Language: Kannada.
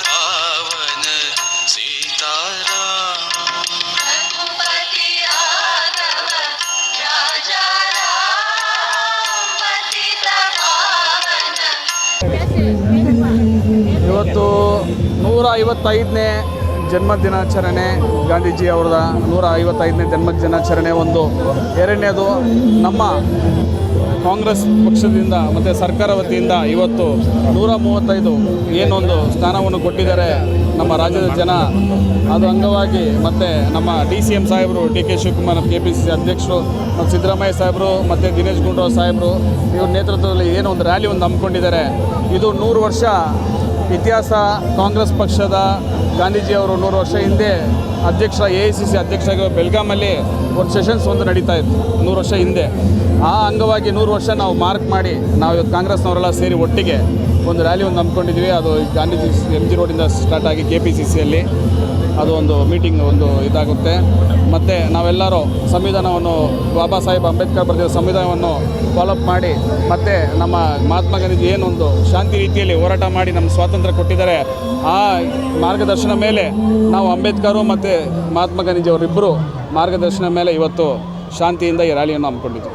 पावन सीताराम रघुपति राघव राजा राम पतित पावन ಇವತ್ತು ನೂರ ಐವತ್ತೈದನೇ ಜನ್ಮ ದಿನಾಚರಣೆ, ಗಾಂಧೀಜಿ ಅವ್ರದ ನೂರ ಐವತ್ತೈದನೇ ಜನ್ಮ ದಿನಾಚರಣೆ ಒಂದು. ಎರಡನೇದು ನಮ್ಮ ಕಾಂಗ್ರೆಸ್ ಪಕ್ಷದಿಂದ ಮತ್ತು ಸರ್ಕಾರ ವತಿಯಿಂದ ಇವತ್ತು ನೂರ ಮೂವತ್ತೈದು ಏನೊಂದು ಸ್ಥಾನವನ್ನು ಕೊಟ್ಟಿದ್ದಾರೆ ನಮ್ಮ ರಾಜ್ಯದ ಜನ. ಅದು ಅಂಗವಾಗಿ ಮತ್ತು ನಮ್ಮ ಡಿ ಸಿ ಎಂ ಸಾಹೇಬರು, D K Shivakumar K P C ಅಧ್ಯಕ್ಷರು ಮತ್ತು ಸಿದ್ದರಾಮಯ್ಯ ಸಾಹೇಬರು ಮತ್ತು ದಿನೇಶ್ ಗುಂಡೂರಾವ್ ಸಾಹೇಬರು, ಇವ್ರ ನೇತೃತ್ವದಲ್ಲಿ ಏನೋ ಒಂದು ರ್ಯಾಲಿ ಒಂದು ಹಮ್ಮಿಕೊಂಡಿದ್ದಾರೆ. ಇದು ನೂರು ವರ್ಷ ಇತಿಹಾಸ ಕಾಂಗ್ರೆಸ್ ಪಕ್ಷದ ಗಾಂಧೀಜಿಯವರು ನೂರು ವರ್ಷ ಹಿಂದೆ ಅಧ್ಯಕ್ಷ ಎ ಐ ಸಿ ಸಿ ಅಧ್ಯಕ್ಷರಾಗಿ ಬೆಲ್ಗಾಮಲ್ಲಿ ಒಂದು ಸೆಷನ್ಸ್ ಒಂದು ನಡೀತಾ ಇತ್ತು, ನೂರು ವರ್ಷ ಹಿಂದೆ. ಆ ಅಂಗವಾಗಿ ನೂರು ವರ್ಷ ನಾವು ಮಾರ್ಕ್ ಮಾಡಿ ನಾವು ಇವತ್ತು ಕಾಂಗ್ರೆಸ್ನವರೆಲ್ಲ ಸೇರಿ ಒಟ್ಟಿಗೆ ಒಂದು ರ್ಯಾಲಿ ಒಂದು ನಂಬ್ಕೊಂಡಿದ್ವಿ ಅದು ಗಾಂಧೀಜಿ ಎಂ ಜಿ ರೋಡಿಂದ ಸ್ಟಾರ್ಟ್ ಆಗಿ ಕೆ ಪಿ ಸಿ ಸಿಯಲ್ಲಿ ಅದು ಒಂದು ಮೀಟಿಂಗ್ ಒಂದು ಇದಾಗುತ್ತೆ. ಮತ್ತು ನಾವೆಲ್ಲರೂ ಸಂವಿಧಾನವನ್ನು ಬಾಬಾ ಸಾಹೇಬ್ ಅಂಬೇಡ್ಕರ್ ಬರೆದಿರೋ ಸಂವಿಧಾನವನ್ನು ಫಾಲೋಅಪ್ ಮಾಡಿ, ಮತ್ತು ನಮ್ಮ ಮಹಾತ್ಮ ಗಾಂಧೀಜಿ ಏನೊಂದು ಶಾಂತಿ ರೀತಿಯಲ್ಲಿ ಹೋರಾಟ ಮಾಡಿ ನಮ್ಮ ಸ್ವಾತಂತ್ರ್ಯ ಕೊಟ್ಟಿದ್ದಾರೆ, ಆ ಮಾರ್ಗದರ್ಶನ ಮೇಲೆ ನಾವು ಅಂಬೇಡ್ಕರು ಮತ್ತು ಮಹಾತ್ಮ ಗಾಂಧೀಜಿ ಅವರಿಬ್ಬರು ಮಾರ್ಗದರ್ಶನ ಮೇಲೆ ಇವತ್ತು ಶಾಂತಿಯಿಂದ ಈ ರ್ಯಾಲಿಯನ್ನು ಹಮ್ಮಿಕೊಂಡಿದ್ವಿ